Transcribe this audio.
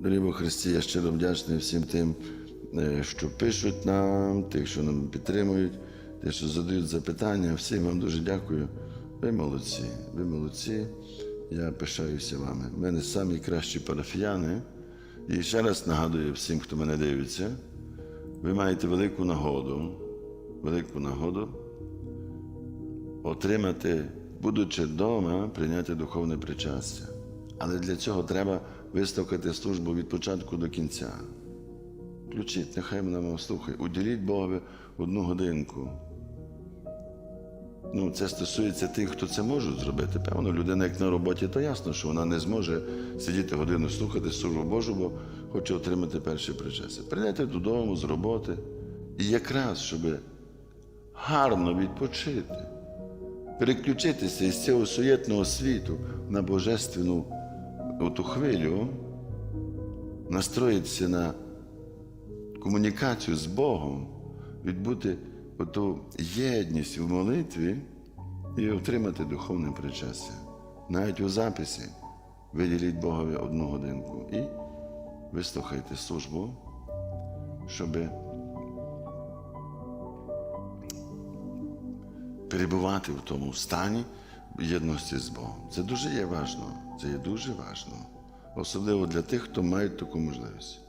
Дорогі Христі, я щиро вдячний всім тим, е, що пишуть нам, тих, що нам підтримують, тих, що задають запитання. Всім вам дуже дякую. Ви молодці, ви молодці. Я пишаюся вами. У мене самі кращі парафіяни. І ще раз нагадую всім, хто мене дивиться, ви маєте велику нагоду, велику нагоду отримати, будучи вдома, прийняти духовне причастя. Але для цього треба виставити службу від початку до кінця. Включіть, нехай вам слухає. Уділіть Богові одну годинку. Ну, це стосується тих, хто це може зробити. Певно, людина, як на роботі, то ясно, що вона не зможе сидіти годину слухати службу Божу, бо хоче отримати перше причастя. Прийняти додому з роботи. І якраз, щоб гарно відпочити, переключитися із цього суєтного світу на божественну оту хвилю, настроїтися на комунікацію з Богом, відбути оту єдність в молитві і отримати духовне причастя. Навіть у записі виділіть Богові одну годинку і вислухайте службу, щоб перебувати в тому стані єдності з Богом. Це дуже є важливо. Це є дуже важливо. Особливо для тих, хто має таку можливість.